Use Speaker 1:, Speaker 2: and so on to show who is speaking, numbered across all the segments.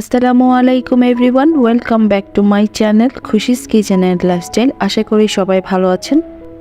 Speaker 1: আসসালামু আলাইকুম everyone, welcome back to my channel Khushi's kitchen and lifestyle. আশা করি সবাই ভালো আছেন।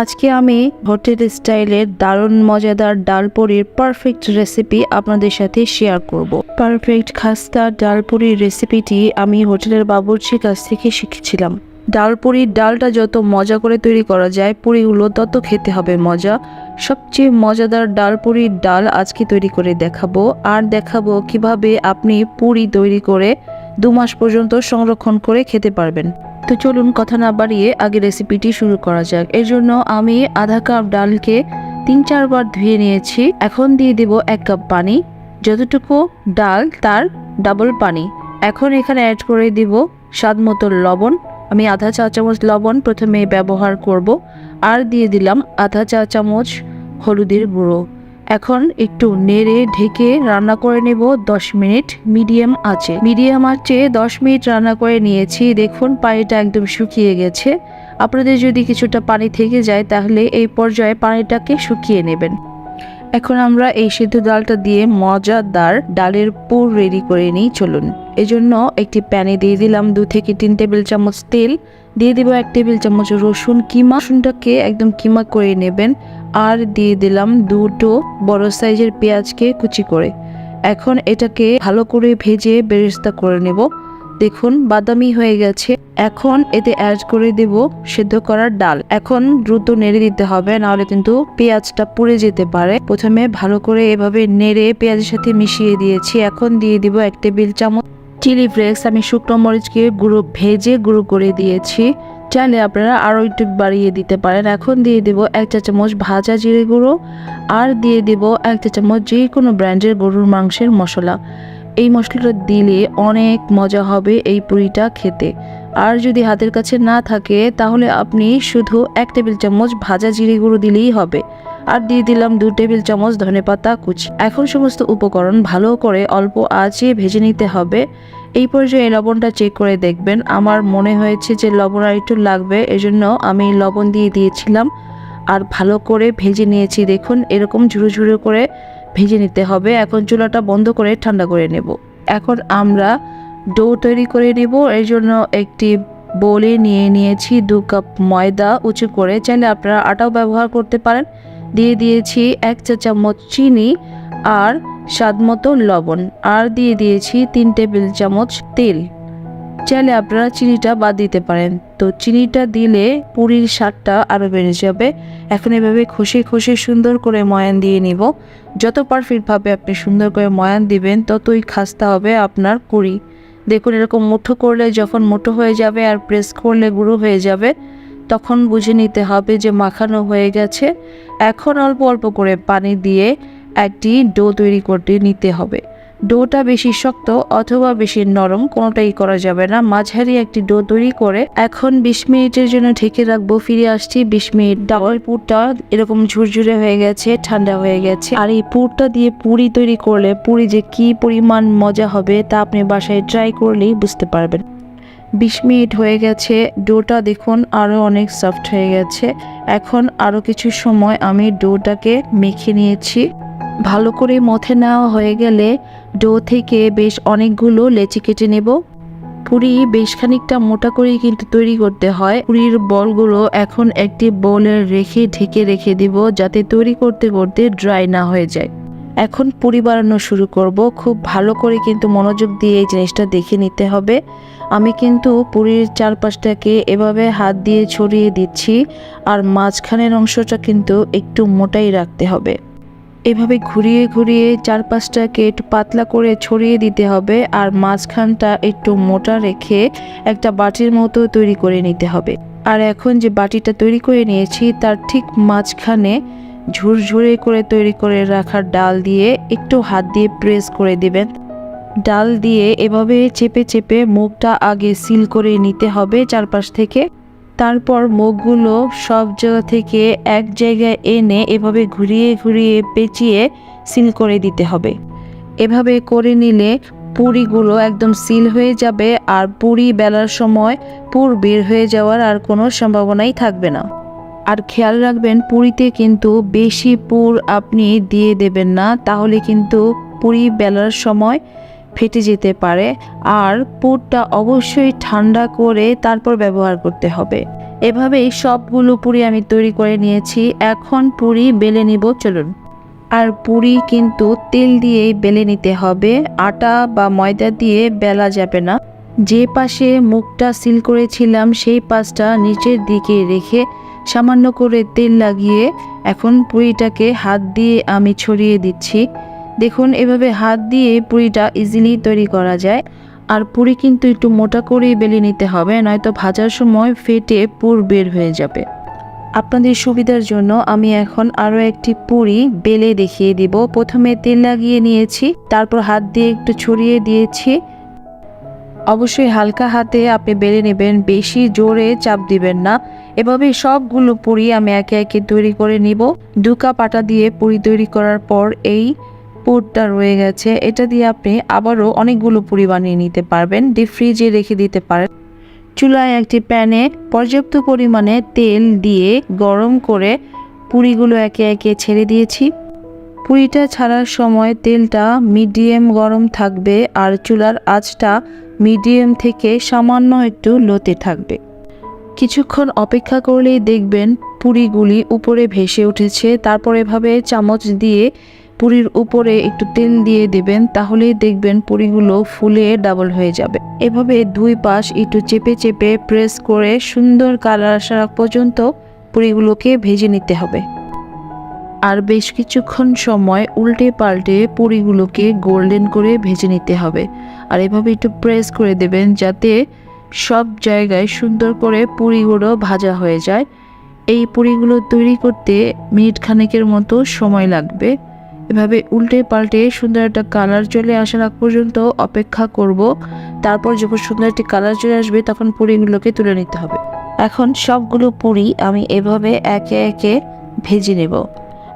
Speaker 1: আজকে আমি হোটেল স্টাইলের দারুণ, মজাদার ডালপুরির পারফেক্ট রেসিপি আপনাদের সাথে শেয়ার করব। পারফেক্ট খাস্তা ডালপুরির রেসিপিটি আমি হোটেলের বাবুর্চির কাছ থেকে শিখেছিলাম। ডালপুরির ডালটা যত মজা করে তৈরি করা যায়, পুরিগুলো তত খেতে হবে মজা। সবচেয়ে মজাদার ডালপুরির ডাল আজকে তৈরি করে দেখাবো। আর দেখাবো কীভাবে আপনি পুরি তৈরি করে দু মাস পর্যন্ত সংরক্ষণ করে খেতে পারবেন। তো চলুন কথা না বাড়িয়ে আগে রেসিপিটি শুরু করা যাক। এর জন্য আমি আধা কাপ ডালকে তিন চারবার ধুয়ে নিয়েছি। এখন দিয়ে দেব এক কাপ পানি। যতটুকু ডাল তার ডাবল পানি। এখন এখানে অ্যাড করে দিব স্বাদ মতো লবণ। আমি আধা চা চামচ লবণ প্রথমে ব্যবহার করব। আর দিয়ে দিলাম আধা চা চামচ হলুদের গুঁড়ো। এখন একটু নেড়ে ঢেকে রান্না করে নেব দশ মিনিট মিডিয়াম আছে মিডিয়াম আঁচে দশ মিনিট রান্না করে নিয়েছি। দেখুন পানিটা একদম শুকিয়ে গেছে। আপনাদের যদি কিছুটা পানি থেকে যায় তাহলে এই পর্যায়ে পানিটাকে শুকিয়ে নেবেন। এখন আমরা এই সিদ্ধ ডালটা দিয়ে মজাদার ডালের পুর রেডি করে নিই, চলুন। এজন্য একটি প্যানে দিয়ে দিলাম দু থেকে তিন টেবিল চামচ তেল, দিয়ে দিব এক টেবিল চামচ রসুন কিমা। রসুনটাকে একদম কিমা করে নেবেন, আর দিয়ে দিলাম দুটো বড় সাইজের পেঁয়াজকে কুচি করে। এখন এটাকে ভালো করে ভেজে বেরেস্তা করে নেব। দেখুন, বাদামি হয়ে গেছে। এখন এতে অ্যাড করে দেব সেদ্ধ করার ডাল। এখন দ্রুত নেড়ে দিতে হবে, নাহলে কিন্তু পেঁয়াজটা পুড়ে যেতে পারে। প্রথমে ভালো করে এভাবে নেড়ে পেঁয়াজের সাথে মিশিয়ে দিয়েছি। এখন দিয়ে দিব এক টেবিল চামচ চিলি ফ্লেক্স। আমি শুকনো মরিচকে গুঁড়ো, ভেজে গুঁড়ো করে দিয়েছি। চাইলে আপনারা আরও একটু বাড়িয়ে দিতে পারেন। এখন দিয়ে দেব এক চা চামচ ভাজা জিরে গুঁড়ো। আর দিয়ে দেব এক চা চামচ যে কোনো ব্র্যান্ডের গরুর মাংসের মশলা। এই মশলাটা দিলে অনেক মজা হবে এই পুরিটা খেতে। আর যদি হাতের কাছে না থাকে, তাহলে আপনি শুধু এক টেবিল চামচ ভাজা জিরে গুঁড়ো দিলেই হবে। আর দিয়ে দিলাম দু টেবিল চামচ ধনেপাতা কুচি। এখন সমস্ত উপকরণ ভালো করে অল্প আঁচে ভেজে নিতে হবে। এই পর্যায়ে লবণটা চেক করে দেখবেন। আমার মনে হয়েছে যে লবণ আর একটু লাগবে, এজন্য আমি লবণ দিয়ে দিয়েছিলাম। আর ভালো করে ভেজে নিয়েছি, দেখুন, এরকম ঝুরো ঝুরো করে ভেজে নিতে হবে। এখন চুলাটা বন্ধ করে ঠান্ডা করে নেব। এখন আমরা ডো তৈরি করে নেব। এর জন্য একটি বলে নিয়ে নিয়েছি, দু কাপ ময়দা উঁচু করে। চাইলে আপনারা আটাও ব্যবহার করতে পারেন। দিয়ে দিয়েছি এক চা চামচ চিনি আর স্বাদ মতো লবণ। আর দিয়ে দিয়েছি তিন টেবিল চামচ তেল। চাইলে আপনারা চিনিটা বাদ দিতে পারেন। তো চিনিটা দিলে পুরীর স্বাদটা আরও বেড়ে যাবে। এখন এভাবে খসে খসে সুন্দর করে ময়ান দিয়ে নিব। যত পারফেক্টভাবে আপনি সুন্দর করে ময়ান দিবেন, ততই খাস্তা হবে আপনার পুরি। দেখুন এরকম মুঠো করলে যখন মুঠো হয়ে যাবে আর প্রেস করলে গুঁড়ো হয়ে যাবে, তখন বুঝে নিতে হবে যে মাখানো হয়ে গেছে। এখন অল্প অল্প করে পানি দিয়ে একটি ডো তৈরি করতে নিতে হবে। ডোটা বেশি শক্ত অথবা বেশি নরম কোনোটাই করা যাবে না। মাঝারি একটি ডো তৈরি করে এখন বিশ মিনিটের জন্য ঢেকে রাখব। ফিরে আসছি বিশ মিনিট। ডাবল পুরটা এরকম ঝুরঝুরে হয়ে গেছে, ঠান্ডা হয়ে গেছে। আর এই পুরটা দিয়ে পুরি তৈরি করলে পুরি যে কি পরিমাণ মজা হবে তা আপনি বাসায় ট্রাই করলেই বুঝতে পারবেন। বিশ মিনিট হয়ে গেছে, ডোটা দেখুন আরও অনেক সফট হয়ে গেছে। এখন আরও কিছু সময় আমি ডোটাকে মেখে নিয়েছি। ভালো করে মথে নেওয়া হয়ে গেলে ডো থেকে বেশ অনেকগুলো লেচি কেটে নেব। পুরি বেশ খানিকটা মোটা করেই কিন্তু তৈরি করতে হয়। পুরির বলগুলো এখন একটি বলে রেখে ঢেকে রেখে দিব যাতে তৈরি করতে করতে ড্রাই না হয়ে যায়। এখন পুরি বানানো শুরু করব। খুব ভালো করে কিন্তু মনোযোগ দিয়ে এই জিনিসটা দেখে নিতে হবে। আমি কিন্তু পুরীর চারপাশটাকে এভাবে হাত দিয়ে ছড়িয়ে দিচ্ছি আর মাঝখানের অংশটা কিন্তু একটু মোটাই রাখতে হবে। এভাবে ঘুরিয়ে ঘুরিয়ে চারপাশটাকে একটু পাতলা করে ছড়িয়ে দিতে হবে আর মাঝখানটা একটু মোটা রেখে একটা বাটির মতো তৈরি করে নিতে হবে। আর এখন যে বাটিটা তৈরি করে নিয়েছি তার ঠিক মাঝখানে ঝুরঝুরে করে তৈরি করে রাখার ডাল দিয়ে একটু হাত দিয়ে প্রেস করে দিবেন। ডাল দিয়ে এভাবে চেপে চেপে মুখটা আগে সিল করে নিতে হবে চারপাশ থেকে। তারপর মুখগুলো সব জায়গা থেকে এক জায়গায় এনে এভাবে ঘুরিয়ে ঘুরিয়ে পেঁচিয়ে সিল করে দিতে হবে। এভাবে করে নিলে পুরিগুলো একদম সিল হয়ে যাবে আর পুরি বেলার সময় পুর বের হয়ে যাওয়ার আর কোনো সম্ভাবনাই থাকবে না। আর খেয়াল রাখবেন, পুরিতে কিন্তু বেশি পুর আপনি দিয়ে দেবেন না, তাহলে কিন্তু পুরি বেলার সময় ফেটে যেতে পারে, আর পুরটা অবশ্যই ঠান্ডা করে তারপর ব্যবহার করতে হবে। এভাবেই সবগুলো পুরি আমি তৈরি করে নিয়েছি, এখন পুরি বেলে নিব, চলুন। আর পুরি কিন্তু তেল দিয়েই বেলে নিতে হবে, আটা বা ময়দা দিয়ে বেলা যাবে না। যে পাশে মুখটা সিল করেছিলাম, সেই পাশটা নিচের দিকে রেখে সামান্য করে তেল লাগিয়ে এখন পুরিটাকে হাত দিয়ে আমি ছড়িয়ে দিচ্ছি। দেখুন, এভাবে হাত দিয়ে পুরিটা ইজিলি তৈরি করা যায়। আর পুরি কিন্তু একটু মোটা করেই বেলে নিতে হবে, নয়তো ভাজার সময় ফেটে পুর বের হয়ে যাবে। আপনাদের সুবিধার জন্য আমি এখন আরও একটি পুরি বেলে দেখিয়ে দিব। প্রথমে তেল লাগিয়ে নিয়েছি, তারপর হাত দিয়ে একটু ছড়িয়ে দিয়েছি। অবশ্যই হালকা হাতে আপনি বেলে নেবেন, বেশি জোরে চাপ দিবেন না। এভাবে সবগুলো পুরি আমি একে একে তৈরি করে নিব। দু কাপ আটা দিয়ে পুরি তৈরি করার পর এই পুরটা রয়ে গেছে। এটা দিয়ে আপনি আবারও অনেকগুলো পুরি বানিয়ে নিতে পারবেন। ডিপ ফ্রিজে রেখে দিতে পারেন। চুলায় একটি প্যানে পর্যাপ্ত পরিমাণে তেল দিয়ে গরম করে পুরিগুলো একে একে ছেড়ে দিয়েছি। পুরিটা ছাড়ার সময় তেলটা মিডিয়াম গরম থাকবে আর চুলার আঁচটা মিডিয়াম থেকে সামান্য একটু লোতে থাকবে। কিছুক্ষণ অপেক্ষা করলেই দেখবেন পুরিগুলি উপরে ভেসে উঠেছে। তারপর এভাবে চামচ দিয়ে পুরির উপরে একটু তেল দিয়ে দেবেন, তাহলেই দেখবেন পুরিগুলো ফুলে ডাবল হয়ে যাবে। এভাবে দুই পাশ একটু চেপে চেপে প্রেস করে সুন্দর কালার আসার পর্যন্ত পুরিগুলোকে ভেজে নিতে হবে। আর বেশ কিছুক্ষণ সময় উল্টে পাল্টে পুরিগুলোকে গোল্ডেন করে ভেজে নিতে হবে। আর এভাবে একটু প্রেস করে দেবেন যাতে সব জায়গায় সুন্দর করে পুরিগুলো ভাজা হয়ে যায়। এই পুরিগুলো তৈরি করতে মিনিট খানেকের মতো সময় লাগবে। এভাবে উল্টে পাল্টে সুন্দর একটা কালার চলে আসার আগ পর্যন্ত অপেক্ষা করব। তারপর যখন সুন্দর একটি কালার চলে আসবে, তখন পুরিগুলোকে তুলে নিতে হবে। এখন সবগুলো পুরি আমি এভাবে একে একে ভেজে নেব।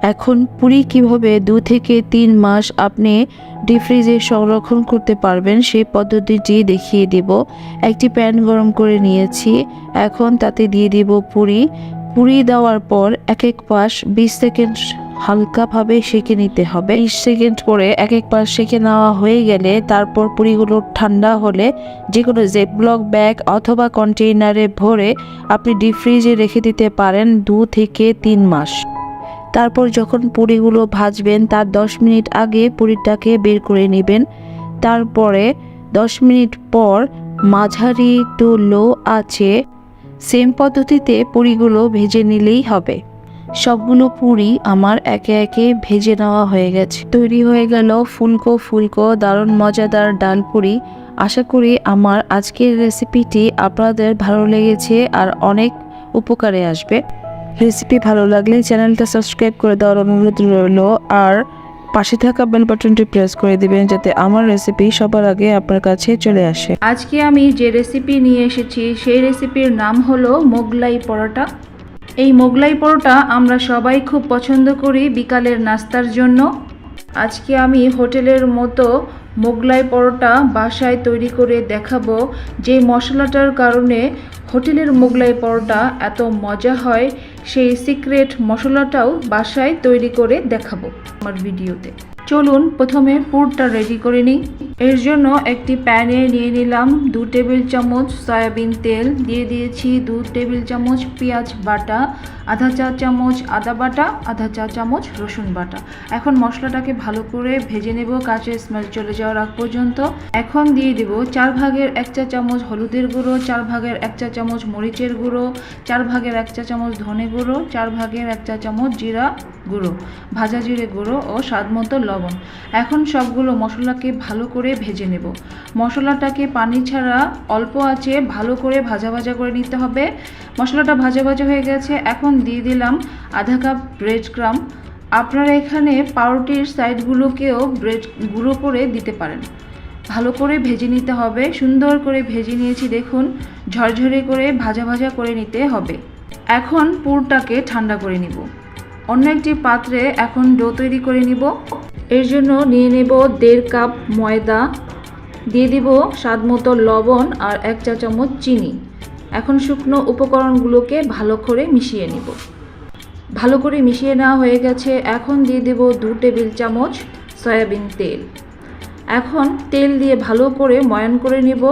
Speaker 1: এখন পুরি কীভাবে দু থেকে তিন মাস আপনি ডিপ ফ্রিজে সংরক্ষণ করতে পারবেন সেই পদ্ধতিটি দেখিয়ে দেব। একটি প্যান গরম করে নিয়েছি। এখন তাতে দিয়ে দিব পুরি। পুরি দেওয়ার পর এক এক পাশ বিশ সেকেন্ড হালকাভাবে সেঁকে নিতে হবে। বিশ সেকেন্ড করে এক একবার সেঁকে নেওয়া হয়ে গেলে তারপর পুরিগুলো ঠান্ডা হলে যে কোনো জেপব্লক ব্যাগ অথবা কন্টেইনারে ভরে আপনি ডিপ ফ্রিজে রেখে দিতে পারেন দু থেকে তিন মাস। তারপর যখন পুরিগুলো ভাজবেন, তার দশ মিনিট আগে পুরিটাকে বের করে নেবেন। তারপরে দশ মিনিট পর মাঝারি টু লো আছে। সেম পদ্ধতিতে পুরিগুলো ভেজে নিলেই হবে। সবগুলো পুরি আমার একে একে ভেজে নেওয়া হয়ে গেছে। তৈরি হয়ে গেল ফুলকো ফুলকো, দারুণ মজাদার ডাল পুরি। আশা করি আমার আজকের রেসিপিটি আপনাদের ভালো লেগেছে আর অনেক উপকারে আসবে। রেসিপি ভালো লাগলে চ্যানেলটা সাবস্ক্রাইব করে দেওয়ার অনুরোধ রইল আর পাশে থাকা বেল বাটনটি প্রেস করে দিবেন যাতে আমার রেসিপি সবার আগে আপনার কাছে চলে আসে।
Speaker 2: আজকে আমি যে রেসিপি নিয়ে এসেছি সেই রেসিপির নাম হলো মোগলাই পরোটা। এই মোগলাই পরোটা আমরা সবাই খুব পছন্দ করি বিকালের নাস্তার জন্য। আজকে আমি হোটেলের মতো মোগলাই পরোটা বাসায় তৈরি করে দেখাবো যে মশলাটার কারণে হোটেলের মোগলাই পরোটা এত মজা হয়, সেই সিক্রেট মশলাটাও বাসায় তৈরি করে দেখাবো আমার ভিডিওতে। চলুন প্রথমে পুরটা রেডি করে নিই। এর জন্য একটি প্যানে নিয়ে নিলাম দু টেবিল চামচ সয়াবিন তেল, দিয়ে দিয়েছি দু টেবিল চামচ পেঁয়াজ বাটা, আধা চা চামচ আদা বাটা, আধা চা চামচ রসুন বাটা। এখন মশলাটাকে ভালো করে ভেজে নেব, কাঁচের স্মেল চলে যাওয়ার আগ পর্যন্ত। এখন দিয়ে দেব চার ভাগের এক চা চামচ হলুদের গুঁড়ো, চার ভাগের এক চা চামচ মরিচের গুঁড়ো, চার ভাগের এক চা চামচ ধনে গুঁড়ো, চার ভাগের এক চা চামচ জিরা গুঁড়ো, ভাজা জিরে গুঁড়ো ও স্বাদ মতো এখন সবগুলো মশলাকে ভালো করে ভেজে নেব। মশলাটাকে পানি ছাড়া অল্প আছে ভালো করে ভাজা ভাজা করে নিতে হবে। মশলাটা ভাজা ভাজা হয়ে গেছে। এখন দিয়ে দিলাম আধা কাপ ব্রেড ক্রাম আপনারা এখানে পাউরুটির সাইডগুলোকেও ব্রেড গুঁড়ো করে দিতে পারেন। ভালো করে ভেজে নিতে হবে। সুন্দর করে ভেজে নিয়েছি, দেখুন। ঝরঝরে করে ভাজা ভাজা করে নিতে হবে। এখন পুরটাকে ঠান্ডা করে নিব। অন্য একটি পাত্রে এখন ডো তৈরি করে নিব। এর জন্য নিয়ে নেব দেড় কাপ ময়দা, দিয়ে দিব স্বাদ মতো লবণ আর এক চা চামচ চিনি। এখন শুকনো উপকরণগুলোকে ভালো করে মিশিয়ে নিব। ভালো করে মিশিয়ে নেওয়া হয়ে গেছে। এখন দিয়ে দেব দু টেবিল চামচ সয়াবিন তেল। এখন তেল দিয়ে ভালো করে ময়ান করে নিব।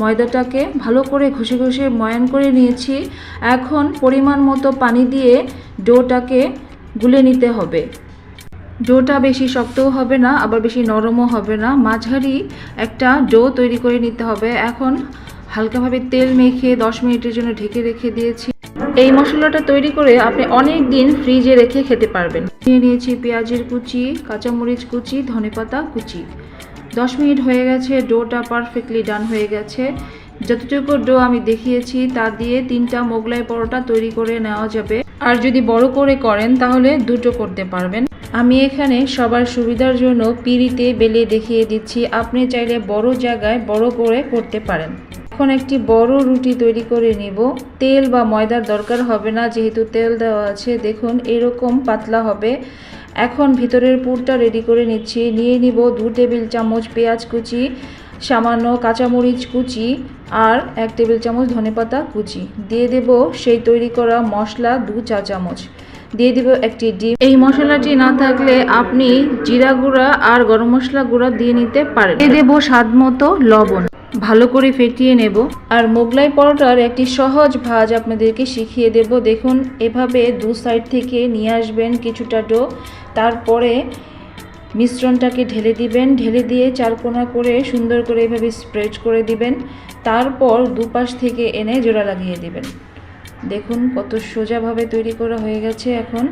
Speaker 2: ময়দাটাকে ভালো করে ঘষে ঘষে ময়ান করে নিয়েছি। এখন পরিমাণ মতো পানি দিয়ে ডোটাকে গুলে নিতে হবে। ডোটা বেশি শক্তও হবে না, আবার বেশি নরমও হবে না। মাঝারি একটা ডো তৈরি করে নিতে হবে। এখন হালকাভাবে তেল মেখে দশ মিনিটের জন্য ঢেকে রেখে দিয়েছি। এই মশলাটা তৈরি করে আপনি অনেক দিন ফ্রিজে রেখে খেতে পারবেন। নিয়ে নিয়েছি পেঁয়াজের কুচি, কাঁচামরিচ কুচি, ধনেপাতা কুচি। দশ মিনিট হয়ে গেছে, ডোটা পারফেক্টলি ডান হয়ে গেছে। যতটুকু ডো আমি দেখিয়েছি, তা দিয়ে তিনটা মোগলাই পরোটা তৈরি করে নেওয়া যাবে। আর যদি বড় করে করেন, তাহলে দুটো করতে পারবেন। আমি এখানে সবার সুবিধার জন্য পিড়িতে বেলে দেখিয়ে দিচ্ছি। আপনি চাইলে বড় জায়গায় বড় করে করতে পারেন। এখন একটি বড় রুটি তৈরি করে নিব। তেল বা ময়দার দরকার হবে না, যেহেতু তেল দেওয়া আছে। দেখুন, এরকম পাতলা হবে। এখন ভিতরের পুরটা রেডি করে নিচ্ছি। নিয়ে নিব দু টেবিল চামচ পেঁয়াজ কুচি সামান্য কাঁচামরিচ কুচি আর এক টেবিল চামচ ধনেপাতা কুচি। দিয়ে দেব সেই তৈরি করা মশলা দু চা চামচ। দিয়ে দিব একটি ডিম। এই মশলাটি না থাকলে আপনি জিরা গুঁড়া আর গরম মশলা গুঁড়া দিয়ে নিতে পারেন। দিয়ে দেবো স্বাদ মতো লবণ। ভালো করে ফেটিয়ে নেব। আর মোগলাই পরোটার একটি সহজ ভাজ আপনাদেরকে শিখিয়ে দেব। দেখুন, এভাবে দু সাইড থেকে নিয়ে আসবেন কিছুটা ডো। তারপরে মিশ্রণটাকে ঢেলে দিবেন, ঢেলে দিয়ে চারকোনা করে সুন্দর করে এভাবে স্প্রেড করে দিবেন। তারপর দুপাশ থেকে এনে জোড়া লাগিয়ে দিবেন। দেখুন কত সোজাভাবে তৈরি করা হয়ে গেছে এখন।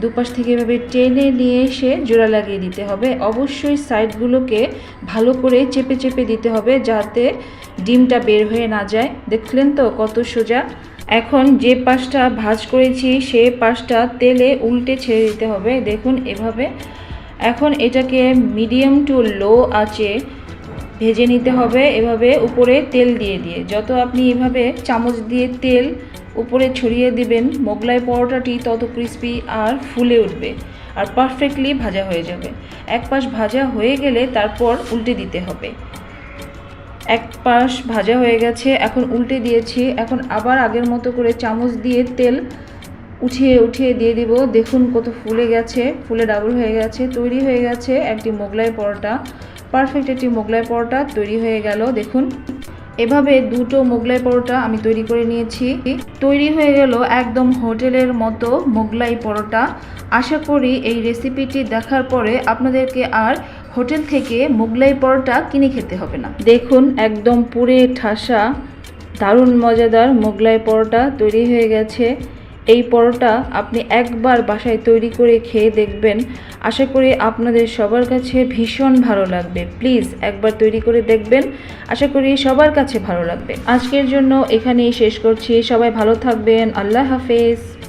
Speaker 2: দুপাশ থেকে এভাবে টেনে নিয়ে এসে জোড়া লাগিয়ে দিতে হবে। অবশ্যই সাইডগুলোকে ভালো করে চেপে চেপে দিতে হবে যাতে ডিমটা বের হয়ে না যায়। দেখলেন তো কত সোজা? এখন যে পাশটা ভাজ করেছি সে পাশটা তেলে উল্টে ছেড়ে দিতে হবে। দেখুন এভাবে এখন এটাকে মিডিয়াম টু লো আঁচে ভেজে নিতে হবে। এভাবে উপরে তেল দিয়ে দিয়ে। যত আপনি এভাবে চামচ দিয়ে তেল উপরে ছড়িয়ে দিবেন, মোগলাই পরোটাটি তত ক্রিস্পি আর ফুলে উঠবে আর পারফেক্টলি ভাজা হয়ে যাবে। এক পাশ ভাজা হয়ে গেলে তারপর উল্টে দিতে হবে। এক পাশ ভাজা হয়ে গেছে, এখন উল্টে দিয়েছি। এখন আবার আগের মতো করে চামচ দিয়ে তেল উঠিয়ে উঠিয়ে দিয়ে দিব। দেখুন কত ফুলে গেছে, ফুলে ডাবল হয়ে গেছে, তৈরি হয়ে গেছে একটি মোগলাই পরোটা। পারফেক্ট একটি মোগলাই পরোটা তৈরি হয়ে গেল, দেখুন। এভাবে দুটো মোগলাই পরোটা আমি তৈরি করে নিয়েছি। তৈরি হয়ে গেল একদম হোটেলের মতো মোগলাই পরোটা। আশা করি এই রেসিপিটি দেখার পরে আপনাদেরকে আর হোটেল থেকে মোগলাই পরোটা কিনে খেতে হবে না। দেখুন একদম পুরে ঠাসা, দারুণ মজাদার মোগলাই পরোটা তৈরি হয়ে গেছে। এই পরোটা আপনি একবার বাসায় তৈরি করে খেয়ে দেখবেন। আশা করি আপনাদের সবার কাছে ভীষণ ভালো লাগবে। প্লিজ একবার তৈরি করে দেখবেন। আশা করি সবার কাছে ভালো লাগবে। আজকের জন্য এখানেই শেষ করছি। সবাই ভালো থাকবেন। আল্লাহ হাফেজ।